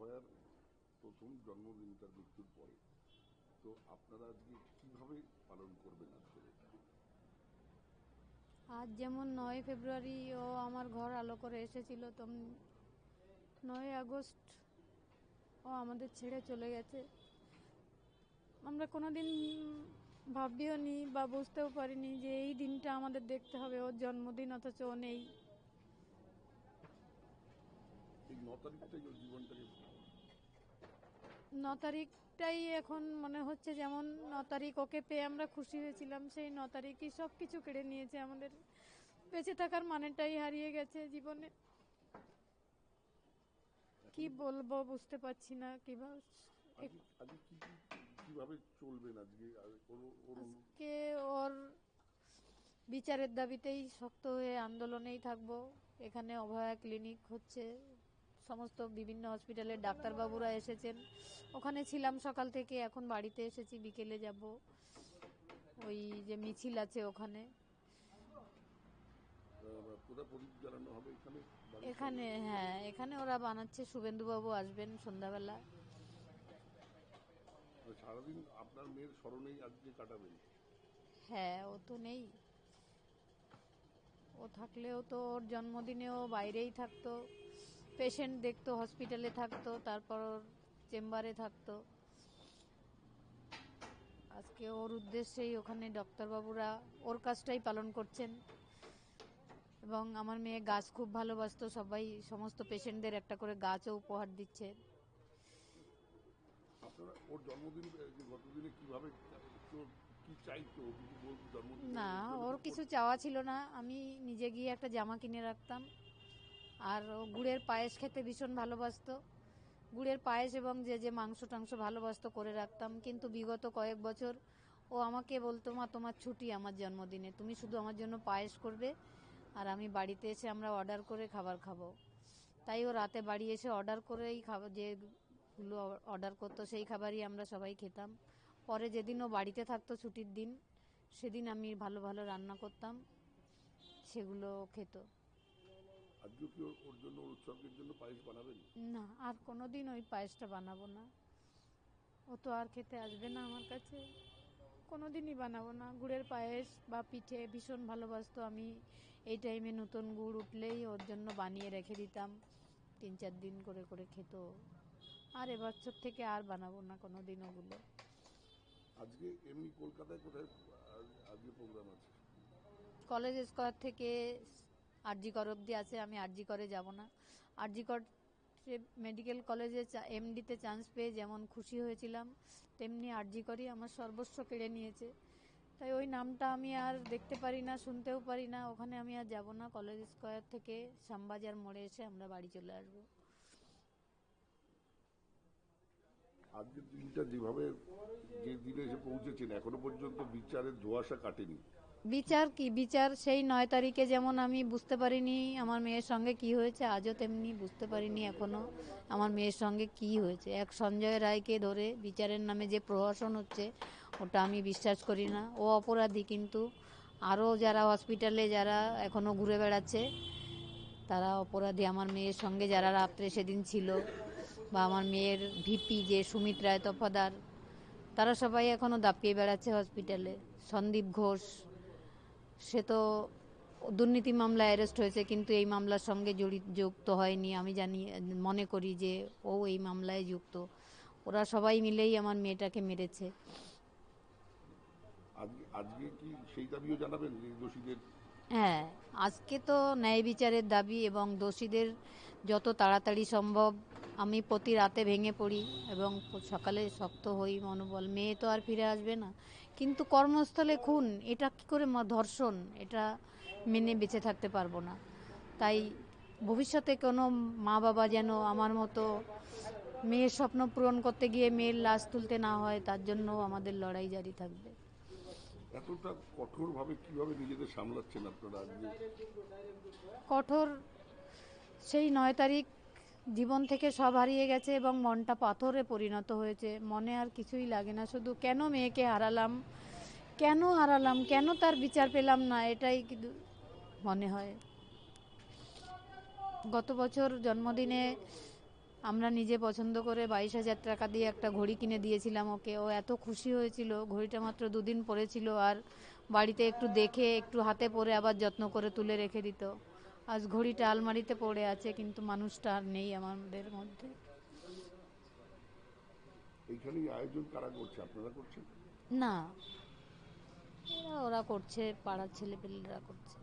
অভয়ার প্রথম জন্মদিন তার মৃত্যুর পরে। তো আপনারা আজকে কীভাবে পালন করবেন আজকে? আজ যেমন নয় ফেব্রুয়ারি ও আমার ঘর আলো করে এসেছিল তম নয় আগস্ট ও আমাদের ছেড়ে চলে গেছে। আমরা কোনোদিন ভাবিও নি বা বুঝতেও পারিনি যে এই দিনটা আমাদের দেখতে হবে ওর জন্মদিন অথচ ও নেই। ন জীবনটাকে ন তারিখটাই এখন মনে হচ্ছে যেমন ন তারিখ ওকে পেয়ে আমরা খুশি হয়েছিলাম সেই ন তারিখই সব কিছু কেড়ে নিয়েছে আমাদের। বেঁচে থাকার মানেটাই হারিয়ে গেছে জীবনে। কি বলব বুঝতে পারছি না কীভাবে কীভাবে চলবেন আজকে ওর বিচারের দাবিতেই শক্ত হয়ে আন্দোলনেই থাকব। এখানে অভয়া ক্লিনিক হচ্ছে। সমস্ত বিভিন্ন হসপিটালের ডাক্তারবাবুরা এসেছেন। ওখানে ছিলাম সকাল থেকে এখন বাড়িতে এসেছি বিকেলে যাব। ওই যে মিছিল আছে ওখানে। এখানে? হ্যাঁ এখানে ওরা বানাচ্ছে শুভেন্দুবাবু আসবেন সন্ধ্যাবেলা। সারাদিন আপনার মেয়ের স্মরণেই আজকে কাটাবেন? হ্যাঁ ও তো নেই। ও থাকলেও তো ওর জন্মদিনেও বাইরেই থাকতো। পেশেন্ট দেখতো হসপিটালে থাকতো তারপর চেম্বারে থাকতো। আজকে ওর উদ্দেশ্যেই ওখানে ডক্টরবাবুরা ওর কাজটাই পালন করছেন। এবং আমার মেয়ে গাছ খুব ভালোবাসতো সবাই সমস্ত পেশেন্টদের একটা করে গাছও উপহার দিচ্ছে। না ওর কিছু চাওয়া ছিল না। আমি নিজে গিয়ে একটা জামা কিনে রাখতাম। আর গুড়ের পায়েস খেতে ভীষণ ভালোবাসতো। গুড়ের পায়েস এবং যে যে মাংস টাংস ভালোবাসতো করে রাখতাম। কিন্তু বিগত কয়েক বছর ও আমাকে বলতো, মা, তোমার ছুটি আমার জন্মদিনে। তুমি শুধু আমার জন্য পায়েস করবে আর আমি বাড়িতে এসে আমরা অর্ডার করে খাবার খাব। তাই ও রাতে বাড়ি এসে অর্ডার করেই খাবার যেগুলো অর্ডার করতো সেই খাবারই আমরা সবাই খেতাম। পরে যেদিন ও বাড়িতে থাকতো ছুটির দিন, সেদিন আমি ভালো ভালো রান্না করতাম, সেগুলো খেত। আজকে কি ওর- জন্য ওর উৎসবের জন্য পায়েস বানাবেন? না আর কোনোদিন ওই পায়েসটা বানাবো না। ও তো আর খেতে আসবে না আমার কাছে। কোনোদিনই বানাবো না। গুড়ের পায়েস বা পিঠে ভীষণ ভালোবাসতো আমি। এই টাইমে নতুন গুড় উঠলেই ওর জন্য বানিয়ে রেখে দিতাম। তিন চার দিন করে করে খেত। আর এবছর থেকে আর বানাবো না কোনোদিন ওগুলো। আজকে এমনি কলকাতায় কোথায় আজকে প্রোগ্রাম আছে? কলেজ স্কোয়ার থেকে আরজি কর অবধি আছে, আমি আরজি করে যাব না। আরজি কর মেডিকেল কলেজে এমডিতে চান্স পেয়ে যেমন খুশি হয়েছিলাম, তেমনি আরজি করি আমার সর্বস্ব কেড়ে নিয়েছে। তাই ওই নামটা আমি আর দেখতে পারি না, শুনতেও পারি না, ওখানে আমি আর যাব না। কলেজ স্কোয়ার থেকে শ্যামবাজার মোড়ে এসে আমরা বাড়ি চলে আসব। আজকের দিনটা যেভাবে যে দিনে এসে পৌঁছেছেন, এখনও পর্যন্ত বিচারের ধোয়াশা কাটেনি। বিচার কি? বিচার সেই নয় তারিখে যেমন আমি বুঝতে পারিনি আমার মেয়ের সঙ্গে কি হয়েছে, আজও তেমনি বুঝতে পারিনি এখনও আমার মেয়ের সঙ্গে কি হয়েছে। এক সঞ্জয় রায়কে ধরে বিচারের নামে যে প্রহসন হচ্ছে, ওটা আমি বিশ্বাস করি না। ও অপরাধী কিন্তু আরও যারা হসপিটালে যারা এখনও ঘুরে বেড়াচ্ছে, তারা অপরাধী আমার মেয়ের সঙ্গে যারা রাত্রে সেদিন ছিল বা আমার মেয়ের ভিপি যে সুমিত রায় তফাদার, তারা সবাই এখনও দাপিয়ে বেড়াচ্ছে হসপিটালে। সন্দীপ ঘোষ সে তো দুর্নীতি মামলায় অ্যারেস্ট হয়েছে, কিন্তু এই মামলার সঙ্গে জড়িত যুক্ত হয়নি। আমি জানি, মনে করি যে ও এই মামলায় যুক্ত। ওরা সবাই মিলেই আমার মেয়েটাকে মেরেছে। আজকে কি সেই দাবিও জানাবেন নির্দোষীদের দোষীদের হ্যাঁ আজকে তো ন্যায় বিচারের দাবি এবং দোষীদের যত তাড়াতাড়ি সম্ভব আমি প্রতি রাতে ভেঙে পড়ি এবং সকালে শক্ত হই, মনোবল, মেয়ে তো আর ফিরে আসবে না। কিন্তু কর্মস্থলে খুন, এটা কি করে ধর্ষণ, এটা মেনে বেঁচে থাকতে পারব না। তাই ভবিষ্যতে কোনো মা বাবা যেন আমার মতো মেয়ের স্বপ্ন পূরণ করতে গিয়ে মেয়ের লাশ তুলতে না হয়, তার জন্য আমাদের লড়াই জারি থাকবে। এতটা কঠোরভাবে কীভাবে নিজেদের সামলাচ্ছেন আপনারা কঠোর সেই নয় তারিখ জীবন থেকে সব হারিয়ে গেছে এবং মনটা পাথরে পরিণত হয়েছে। মনে আর কিছুই লাগে না। শুধু কেন মেয়েকে হারালাম? কেন হারালাম? কেন তার বিচার পেলাম না? এটাই কিন্তু মনে হয়। গত বছর জন্মদিনে আমরা নিজে পছন্দ করে বাইশ হাজার টাকা দিয়ে একটা ঘড়ি কিনে দিয়েছিলাম ওকে। ও এত খুশি হয়েছিল ঘড়িটা মাত্র দুদিন পরেছিল আর বাড়িতে একটু দেখে একটু হাতে পরে আবার যত্ন করে তুলে রেখে দিত। আজ ঘড়িটা আলমারিতে পড়ে আছে কিন্তু মানুষটা আর নেই আমাদের মধ্যে। এইখানে আয়োজন কারা করছে? আপনারা করছেন? না। ওরা করছে পাড়ার ছেলেপেলেরা করছে।